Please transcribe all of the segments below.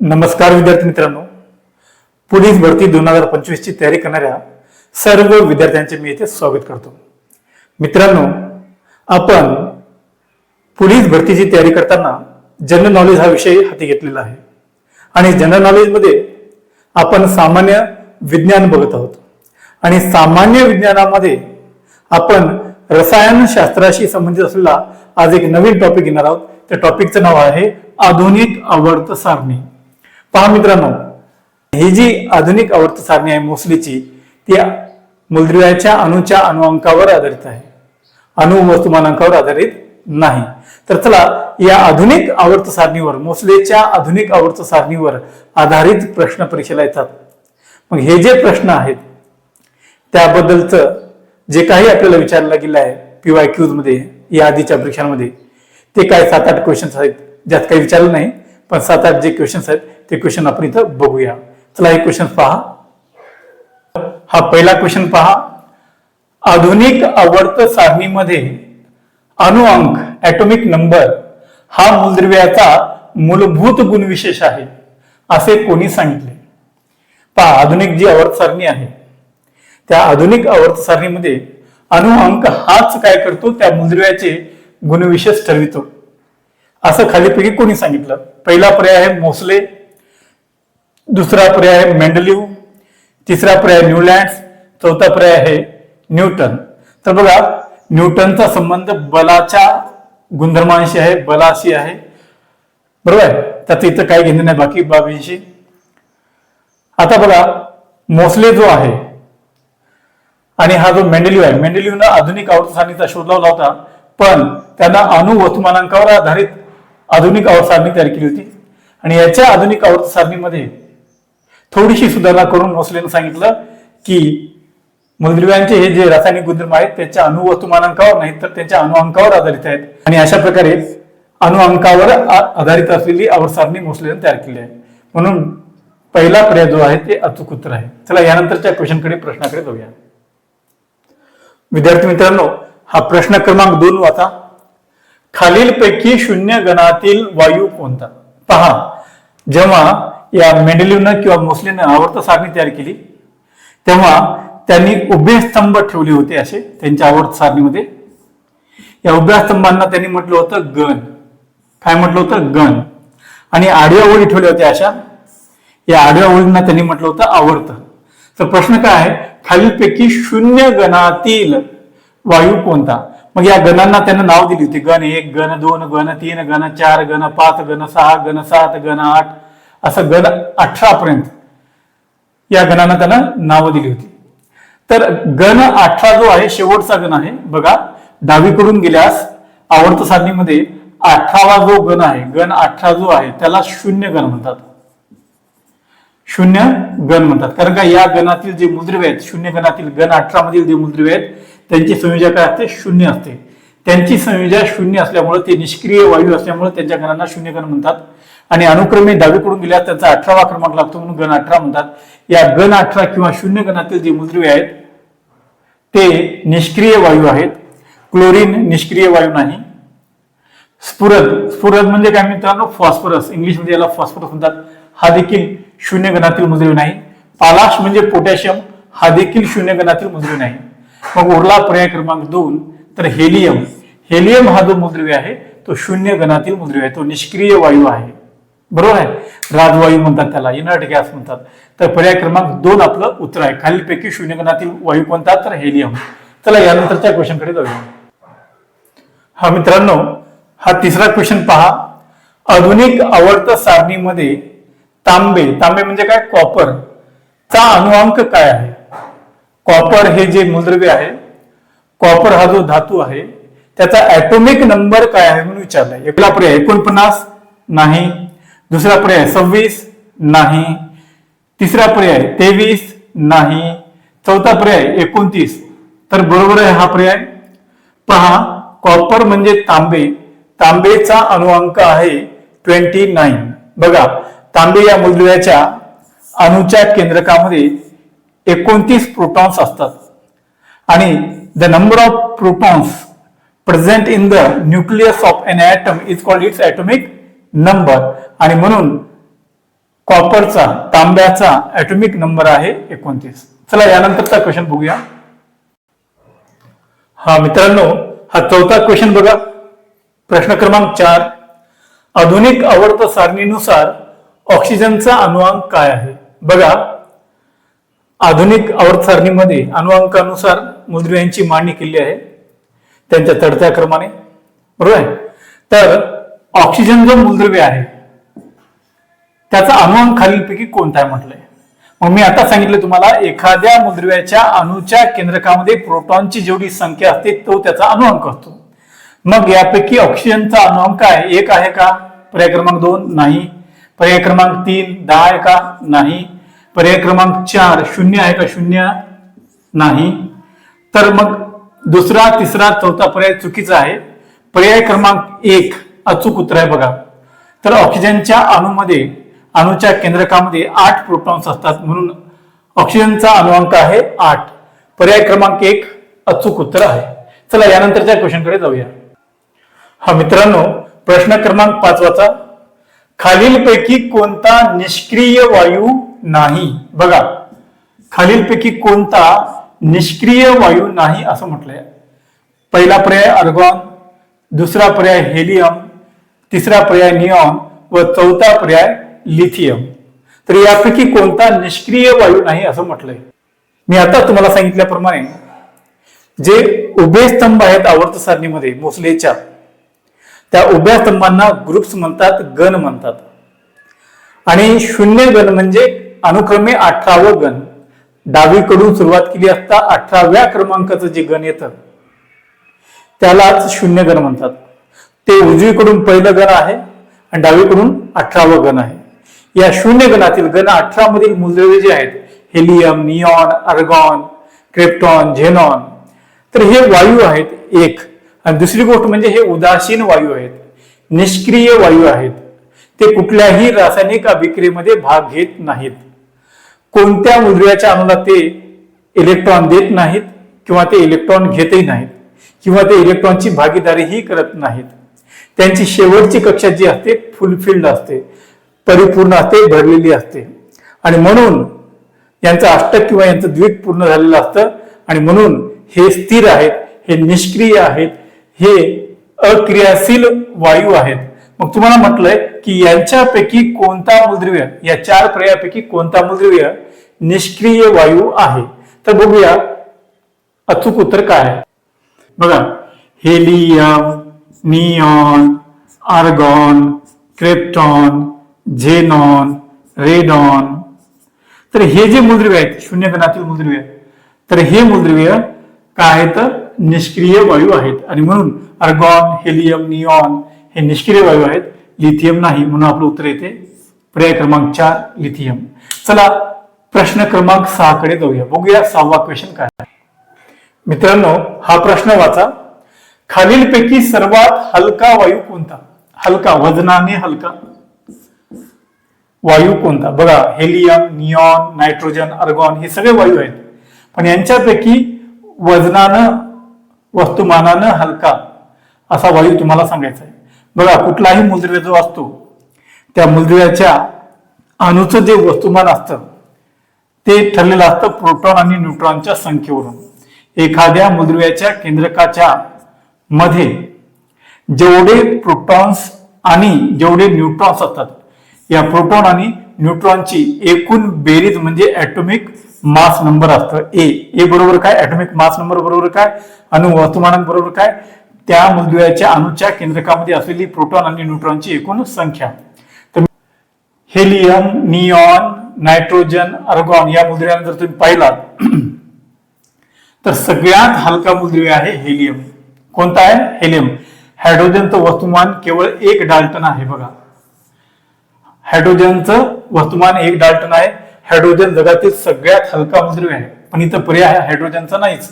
नमस्कार विद्यार्थी मित्रांनो. पोलीस भरती दोन हजार पंचवीसची तयारी करणाऱ्या सर्व विद्यार्थ्यांचे मी येथे स्वागत करतो. मित्रांनो आपण पोलीस भरतीची तयारी करताना जनरल नॉलेज हा विषय हाती घेतलेला आहे. आणि जनरल नॉलेजमध्ये आपण सामान्य विज्ञान बघत आहोत. आणि सामान्य विज्ञानामध्ये आपण रसायनशास्त्राशी संबंधित असलेला आज एक नवीन टॉपिक घेणार आहोत. त्या टॉपिकचं नाव आहे आधुनिक आवर्त सारणी. पहा मित्रांनो ही जी आधुनिक आवर्त सारणी आहे मोसलीची ती मूलद्रव्याच्या अणूच्या अणुअंकावर आधारित आहे. अणु वस्तुमानांकावर आधारित नाही. तर चला या आधुनिक आवर्त सारणीवर मोसलेच्या आधुनिक आवर्त सारणीवर आधारित प्रश्न परीक्षेला येतात. मग हे जे प्रश्न आहेत त्याबद्दलचं जे काही आपल्याला विचारलं गेलं आहे पीवाय क्यूजमध्ये या आधीच्या परीक्षांमध्ये ते काय सात आठ क्वेश्चन्स आहेत ज्यात काही विचारलं नाही पण सात आठ जे क्वेश्चन्स आहेत ते क्वेश्चन आपण इथं बघूया. चला हे क्वेश्चन पहा. हा पहिला क्वेश्चन पहा. आधुनिक आवर्त सारणीमध्ये अणुअंक ऍटोमिक नंबर हा मूलद्रव्याचा मूलभूत गुणविशेष आहे असे कोणी सांगितले? पहा आधुनिक जी आवर्त सारणी आहे त्या आधुनिक आवर्त सारणीमध्ये अणुअंक हाच काय करतो? त्या मूलद्रव्याचे गुणविशेष ठरवितो. असं खालीपैकी कोणी सांगितलं? पहिला पर्याय आहे मोसले दुसरा पर्याय आहे मेंडलिव तिसरा पर्याय न्यूलँड चौथा पर्याय आहे न्यूटन. तर बघा न्यूटनचा संबंध बलाच्या गुणधर्मांशी आहे बलाशी आहे. बरोबर? आहे त्याचं इथं काही घेणं नाही बाकी बाबींशी. आता बघा मोसले जो आहे आणि हा जो मेंडेलिव्ह आहे मेंडेलिव्हनं आधुनिक आवर्त सारणीचा शोध लावला होता पण त्यांना अणुवस्तुमानांकावर आधारित आधुनिक आवर्त सारणी तयार केली होती. आणि याच्या आधुनिक आवर्त सारणीमध्ये थोडीशी सुधारणा करून मोसलेनं सांगितलं की मूलद्रव्यांचे हे जे रासायनिक गुणधर्म आहेत त्याच्या अणुवस्तुमानांकावर वस्तुमानांकावर तर त्यांच्या अणुअंकावर आधारित आहेत. आणि अशा प्रकारे अणुअंकावर आधारित असलेली आवर्त सारणी मोसलेनं तयार केली आहे. म्हणून पहिला पर्याय जो आहे ते अचूक उत्तर आहे. चला यानंतरच्या क्वेश्चनकडे प्रश्नाकडे जाऊया. विद्यार्थी मित्रांनो हा प्रश्न क्रमांक दोन वाचा. खालीलपैकी शून्य गणातील वायू कोणता? पहा जेव्हा या मेंडेलिव्हनं किंवा मोसलेनं आवर्त सारणी तयार केली. तेव्हा त्यांनी उभे स्तंभ ठेवले होते असे त्यांच्या आवर्त सारणीमध्ये या उभ्या स्तंभांना त्यांनी म्हटलं होतं गण. काय म्हटलं होतं? गण. आणि आडव्या ओळी ठेवल्या होत्या अशा. या आडव्या ओळींना त्यांनी म्हटलं होतं आवर्त. तर प्रश्न काय आहे? खालीलपैकी शून्य गणातील वायू कोणता? मग या गणांना त्यांना नाव दिली होती. गण एक गण दोन गण तीन गण चार गण पाच गण सहा गण सात गण आठ असं गण अठरापर्यंत या गणांना त्यांना नावं दिली होती. तर गण अठरा जो आहे शेवटचा गण आहे बघा डावीकडून गेल्यास आवर्त सारणीमध्ये अठरावा जो गण आहे गण अठरा जो आहे त्याला शून्य गण म्हणतात. शून्य गण म्हणतात. कारण का या गणातील जे मुद्रव आहेत शून्य गणातील गण अठरा मधील जे मुद्रव्य आहेत त्यांची संयोजक काय असते? शून्य असते. त्यांची संयोजा शून्य असल्यामुळे ते निष्क्रिय वायू असल्यामुळे त्यांच्या गणांना शून्य गण म्हणतात. आणि अनुक्रमे डावीकडून गेल्यास त्यांचा अठरावा क्रमांक लागतो म्हणून गण अठरा म्हणतात. या गण अठरा किंवा शून्य गणातील जे मूलद्रव्य आहेत ते निष्क्रिय वायू आहेत. क्लोरीन निष्क्रिय वायू नाही. स्फुरद स्फुरद म्हणजे काय मित्रांनो? फॉस्फरस. इंग्लिशमध्ये याला फॉस्फरस म्हणतात. हा देखील शून्य गणातील मुद्रवी नाही. पालाश म्हणजे पोटॅशियम. हा देखील शून्य गणातील मुद्रवी नाही. मग उरला पर्याय क्रमांक दोन तर हेलियम. हेलियम हा जो मूलद्रव्य आहे तो शून्य गणातील मूलद्रव्य आहे. तो निष्क्रिय वायू आहे. बरोबर आहे? राजवायू म्हणतात त्याला इनर्ट गॅस म्हणतात. तर पर्याय क्रमांक दोन आपलं उत्तर आहे. खालीलपैकी शून्यगणातील वायू कोणता? तर हेलियम चला यानंतरच्या क्वेश्चनकडे जाऊया. हा मित्रांनो हा तिसरा क्वेश्चन पहा. आधुनिक आवर्त सारणीमध्ये तांबे तांबे म्हणजे काय? कॉपर चा अनुवांक काय आहे? कॉपर हे जे मूलद्रव्य आहे कॉपर हा जो धातू आहे त्याचा ऍटोमिक नंबर काय आहे म्हणून विचारलाय. एकला पर्याय एकोणपन्नास नाही. दुसरा पर्याय सव्वीस नाही. तिसरा पर्याय तेवीस नाही. चौथा पर्याय एकोणतीस. तर बरोबर आहे हा पर्याय? पहा कॉपर म्हणजे तांबे. तांबेचा अणुअंक आहे ट्वेंटी नाईन बघा तांबे या मूलद्रव्याच्या अणुच्या केंद्रकामध्ये एकोणतीस प्रोटॉन्स असतात. आणि the number of protons present in the nucleus of an atom is called its atomic number आणि म्हणून कॉपरचा तांब्याचा ऍटॉमिक नंबर आहे एकोणतीस. चला यानंतरचा क्वेश्चन बघूया. हा मित्रांनो हा चौथा क्वेश्चन बघा. प्रश्न क्रमांक चार. आधुनिक आवर्त सारणीनुसार ऑक्सिजनचा अनुवांक काय आहे? बघा. आधुनिक आवर्त सारणीमध्ये अनुवांकानुसार मुद्रियांची मांडणी केली आहे. त्यांच्या चढत्या क्रमाने. बरोबर आहे? तर ऑक्सिजन जो मूलद्रव्य आहे त्याचा अनुवांक खालीलपैकी कोणता आहे म्हटलंय? मग मी आता सांगितलं तुम्हाला एखाद्या मूलद्रव्याच्या अणूच्या केंद्रकामध्ये प्रोटॉनची जेवढी संख्या असते तो त्याचा अनुवांक असतो मग यापैकी ऑक्सिजनचा अनुवांक काय? एक आहे का? पर्याय क्रमांक दोन नाही. पर्याय क्रमांक तीन दहा आहे का? नाही. पर्याय क्रमांक चार शून्य आहे का? शून्य नाही. तर मग दुसरा तिसरा चौथा पर्याय चुकीचा आहे. पर्याय क्रमांक एक अचूक उत्तर आहे बघा. तर ऑक्सिजनच्या अणूमध्ये अणूच्या केंद्रकामध्ये आठ प्रोटॉन्स असतात म्हणून ऑक्सिजनचा अणुअंक आहे आठ. पर्याय क्रमांक एक अचूक उत्तर आहे. चला यानंतरच्या क्वेश्चनकडे जाऊया. हा मित्रांनो प्रश्न क्रमांक पाचवाचा. खालीलपैकी कोणता निष्क्रिय वायू नाही? बघा. खालीलपैकी कोणता निष्क्रिय वायू नाही असं म्हटलंय. पहिला पर्याय अर्गॉन दुसरा पर्याय हेलियम तिसरा पर्याय निऑन व चौथा पर्याय लिथियम. तर यापैकी कोणता निष्क्रिय वायू नाही असं म्हटलंय. मी आता तुम्हाला सांगितल्याप्रमाणे जे उभे स्तंभ आहेत आवर्त सारणीमध्ये मोसलेच्या त्या उभ्या स्तंभांना ग्रुप्स म्हणतात गण म्हणतात. आणि शून्य गण म्हणजे अनुक्रमे अठरावं गण. डावीकडून सुरुवात केली असता अठराव्या क्रमांकाचं जे गण येतं त्यालाच शून्य गण म्हणतात. ते उजवीकडून पहिलं गण आहे आणि डावीकडून अठरावं गण आहे. या शून्य गणातील गण अठरा मधील मूलद्रव्ये जे आहेत helium neon argon krypton xenon तर हे वायू आहेत एक. आणि दुसरी गोष्ट म्हणजे हे उदासीन वायू आहेत निष्क्रिय वायू आहेत. ते कुठल्याही रासायनिक अभिक्रियेमध्ये भाग घेत नाहीत. कोणत्या मुद्र्याच्या अणूला ते इलेक्ट्रॉन देत नाहीत किंवा ते इलेक्ट्रॉन घेतही नाहीत किंवा ते इलेक्ट्रॉनची भागीदारीही करत नाहीत. त्यांची शेवटची कक्षा जी असते फुलफिल्ड असते परिपूर्ण असते भरलेली असते. आणि म्हणून यांचं अष्टक किंवा यांचं द्वीप पूर्ण झालेलं असतं. आणि म्हणून हे स्थिर आहेत हे निष्क्रिय आहेत हे अक्रियाशील वायू आहेत. मग तुम्हाला म्हटलंय की यांच्यापैकी कोणता मूलद्रव्य या चार पर्यायापैकी कोणता मूलद्रव्य निष्क्रिय वायू आहे? तर बघूया अचूक उत्तर काय आहे. बघा helium neon, argon krypton xenon radon तर हे जे मूलद्रव्य आहेत शून्य गणातील मूलद्रव्य तर हे मूलद्रव्य काय आहेत? निष्क्रिय वायू आहेत. आणि म्हणून अर्गॉन हेलियम निऑन हे निष्क्रिय वायू आहेत. लिथियम नाही म्हणून आपलं उत्तर येते पर्याय क्रमांक चार लिथियम चला प्रश्न क्रमांक सहा कडे जाऊया. बघूया सहावा क्वेश्चन काय आहे. मित्रांनो हा प्रश्न वाचा. खालीलपैकी सर्वात हलका वायू कोणता? हलका वजनाने हलका. वायू कोणता? बघा हेलियम नियॉन नायट्रोजन अर्गॉन हे सगळे वायू आहेत. पण यांच्यापैकी वजनानं वस्तुमानानं हलका असा वायू तुम्हाला सांगायचा आहे. बघा कुठलाही मुलद्रव्य जो असतो त्या मुलद्रव्याच्या अणुचं जे वस्तुमान असतं ते ठरलेलं असतं प्रोटॉन आणि न्यूट्रॉनच्या संख्येवरून. एखाद्या मुलद्रव्याच्या केंद्रकाच्या मध्ये जेवढे प्रोटॉन्स आणि जेवढे न्यूट्रॉन्स असतात या प्रोटॉन आणि न्यूट्रॉनची एकूण बेरीज म्हणजे ऍटोमिक मास नंबर असतं. ए ए बरोबर काय? ऍटोमिक मास नंबर बरोबर काय? अणु वस्तुमानांबरोबर काय? त्या मूलद्रव्याच्या अणुच्या केंद्रकामध्ये असलेली प्रोटॉन आणि न्यूट्रॉनची एकूण संख्या. तर हेलियम निऑन नायट्रोजन अर्गॉन या मूलद्रव्यांना जर तुम्ही पाहिलात तर सगळ्यात हलका मूलद्रव्य आहे हेलियम. कोणता आहे? हेलियम हायड्रोजनचं वस्तुमान केवळ एक डाल्टन आहे बघा. हायड्रोजनचं वस्तुमान एक डाल्टन आहे. हायड्रोजन जगातील सगळ्यात हलका मुद्रव्य आहे. पण इथं पर्याय आहे हायड्रोजनचा नाहीच.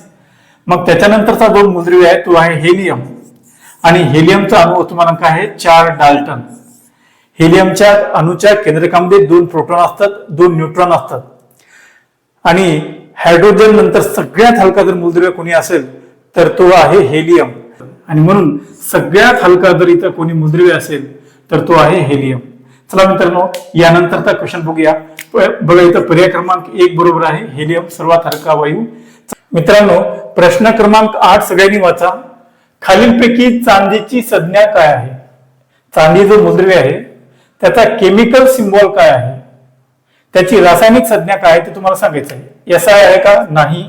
मग त्याच्यानंतरचा जो मुद्रव्य आहे तो आहे हेलियम आणि हेलियमचा अणुवस्तुमानांक आहे चार डाल्टन. हेलियमच्या अणुच्या केंद्रकामध्ये दोन प्रोटॉन असतात दोन न्यूट्रॉन असतात. आणि हायड्रोजन नंतर सगळ्यात हलका जर मूलद्रव्य कोणी असेल तर तो आहे हेलियम आणि म्हणून सगळ्यात हलका जर इथं कोणी मूलद्रव्य असेल तर तो आहे हेलियम चला मित्रांनो यानंतरचा क्वेश्चन बघूया. बघा इथं पर्याय क्रमांक एक बरोबर आहे हेलियम सर्वात हलका वायू. मित्रांनो प्रश्न क्रमांक आठ सगळ्यांनी वाचा. खालीलपैकी चांदीची संज्ञा काय आहे? चांदी जो मुद्रव्य आहे त्याचा केमिकल सिम्बॉल काय आहे? त्याची रासायनिक संज्ञा काय आहे ते तुम्हाला सांगायचं आहे. एस आय आहे का? नाही.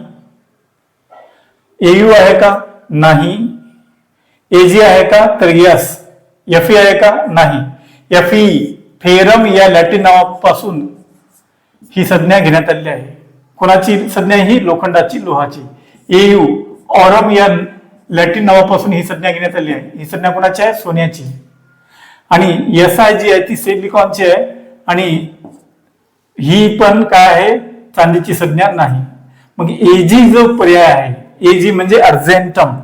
एयू आहे का? नाही. एजी आहे का? तर यस. एफ आहे का? नाही. एफ फेरम या लॅटिन नावापासून ही संज्ञा घेण्यात आलेली आहे. कोणाची संज्ञा ही? लोखंडाची लोहाची. एयू ऑरम या लॅटिन नावापासून ही संज्ञा घेण्यात आली आहे. ही संज्ञा कोणाची आहे? सोन्याची. आणि एस आय जी आहे ती सिलिकॉनची आहे. आणि ही पण काय आहे? चांदीची संज्ञा नाही. मग एजी जो पर्याय आहे एजी म्हणजे अर्जेंटम.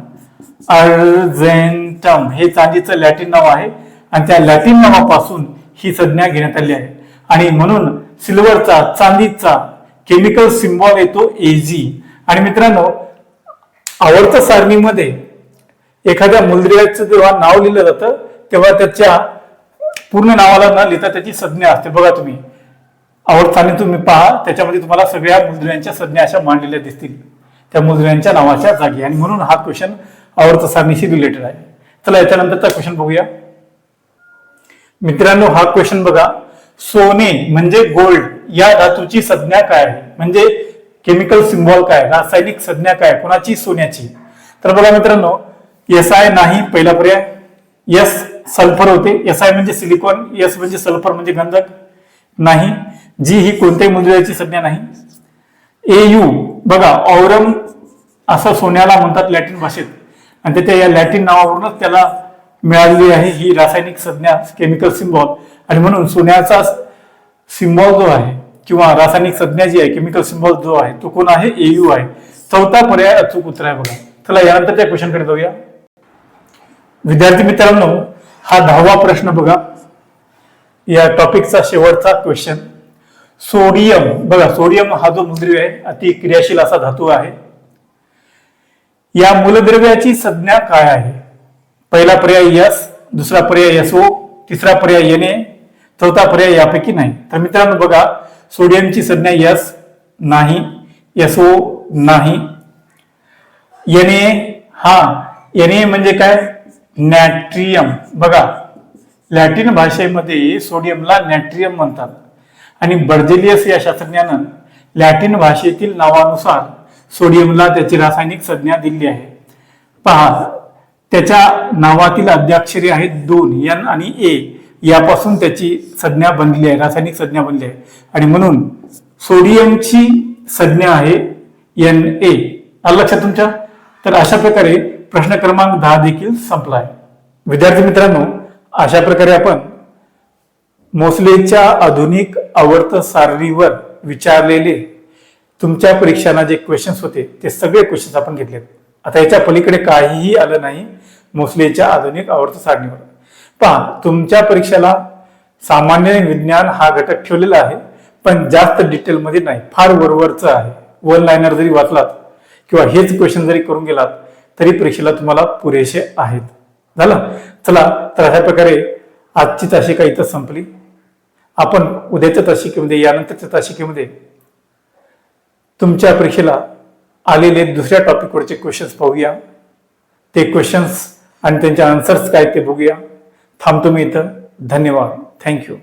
अर्जेंटम. हे चांदीचं लॅटिन नाव आहे. आणि त्या लॅटिन नावापासून ही संज्ञा घेण्यात आली आहे. आणि म्हणून सिल्वरचा चांदीचा केमिकल सिम्बॉल येतो एजी आणि मित्रांनो आवर्त सारणीमध्ये एखाद्या मुलद्रियाचं जेव्हा नाव लिहिलं जातं तेव्हा त्याच्या पूर्ण नावाला न लिहिता त्याची संज्ञा असते. बघा तुम्ही. आवर्ताने तुम्ही पहा. त्याच्यामध्ये तुम्हाला सगळ्या मुलद्रियांच्या संज्ञा अशा मांडलेल्या दिसतील. त्या मूलद्रव्यांच्या नावाच्या जागी. आणि म्हणून हा क्वेश्चन आवर्त सारणीशी रिलेटेड आहे. चला याच्यानंतरचा क्वेश्चन बघूया. मित्रांनो हा क्वेश्चन बघा. सोने म्हणजे गोल्ड या धातूची संज्ञा काय आहे? म्हणजे केमिकल सिम्बॉल काय रासायनिक संज्ञा काय कोणाची? सोन्याची. तर बघा मित्रांनो एस आय नाही पहिला पर्याय. यस सल्फर होते. एस आय म्हणजे सिलिकॉन एस म्हणजे सल्फर म्हणजे गंधक. नाही. जी ही कोणत्याही मूलद्रव्याची संज्ञा नाही. ए यू बघा औरम असं सोन्याला म्हणतात लॅटिन भाषेत. आणि त्याच्या या लॅटिन नावावरूनच त्याला मिळालेली आहे ही रासायनिक संज्ञा केमिकल सिम्बॉल आणि म्हणून सोन्याचा सिम्बॉल जो आहे किंवा रासायनिक संज्ञा जी आहे केमिकल सिम्बॉल जो आहे तो कोण आहे? एयू आहे. चौथा पर्याय अचूक उत्तर आहे बघा. चला यानंतरच्या क्वेश्चनकडे जाऊया. विद्यार्थी मित्रांनो हा दहावा प्रश्न बघा. या टॉपिकचा शेवटचा क्वेश्चन सोडियम. बघा सोडियम हा जो मूलद्रव्य आहे अति क्रियाशील असा धातू आहे. या मूलद्रव्याची संज्ञा काय आहे? पहिला पर्याय यस दुसरा पर्याय एसओ तिसरा पर्याय एन ए चौथा पर्याय यापैकी नाही. तर मित्रांनो बघा सोडियमची संज्ञा यस नाही एसओ नाही. एन ए हा एन ए म्हणजे काय? नॅट्रियम. बघा लॅटिन भाषेमध्ये सोडियमला नॅट्रियम म्हणतात. आणि बर्जेलियस या शास्त्रज्ञानं लॅटिन भाषेतील नावानुसार सोडियमला त्याची रासायनिक संज्ञा दिली आहे. पहा त्याच्या नावातील अद्याक्षरे आहेत दोन एन आणि ए. यापासून त्याची संज्ञा बनली आहे रासायनिक संज्ञा बनली आहे. आणि म्हणून सोडियमची संज्ञा आहे एन ए. आलं लक्षात तुमच्या? तर अशा प्रकारे प्रश्न क्रमांक दहा देखील संपला आहे. विद्यार्थी मित्रांनो अशा प्रकारे आपण मोसलेच्या आधुनिक आवर्त सारणीवर विचारलेले तुमच्या परीक्षांना जे क्वेश्चन्स होते ते सगळे क्वेश्चन्स आपण घेतलेत. आता याच्या पलीकडे काहीही आलं नाही मोसलेच्या आधुनिक आवर्त सारणीवर. पहा तुमच्या परीक्षेला सामान्य विज्ञान हा घटक ठेवलेला आहे पण जास्त डिटेलमध्ये नाही. फार वरवरचं आहे. वन लाईनर जरी वाचलात किंवा हेच क्वेश्चन जरी करून गेलात तरी परीक्षेला तुम्हाला पुरेसे आहेत. झालं? चला तर अशा प्रकारे आजची काही इथं संपली. आपण उद्याच्या तासिकेमध्ये यानंतरच्या तासिकेमध्ये तुमच्या परीक्षेला आलेले दुसऱ्या टॉपिकवरचे क्वेश्चन्स पाहूया. ते क्वेश्चन्स आणि त्यांचे आन्सर्स काय ते बघूया. थांबतो मी इथं. धन्यवाद. थँक्यू